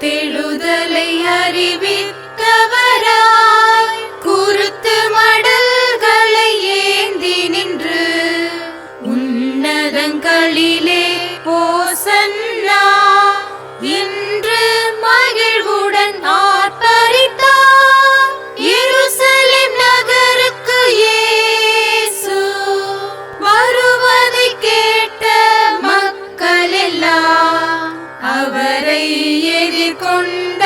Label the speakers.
Speaker 1: தெழுதலை அறிவித்தவராய் குருத்து மடல்களை ஏந்தி நின்று உன்னதங்களிலே போசன் அவரை எதிர்கொண்ட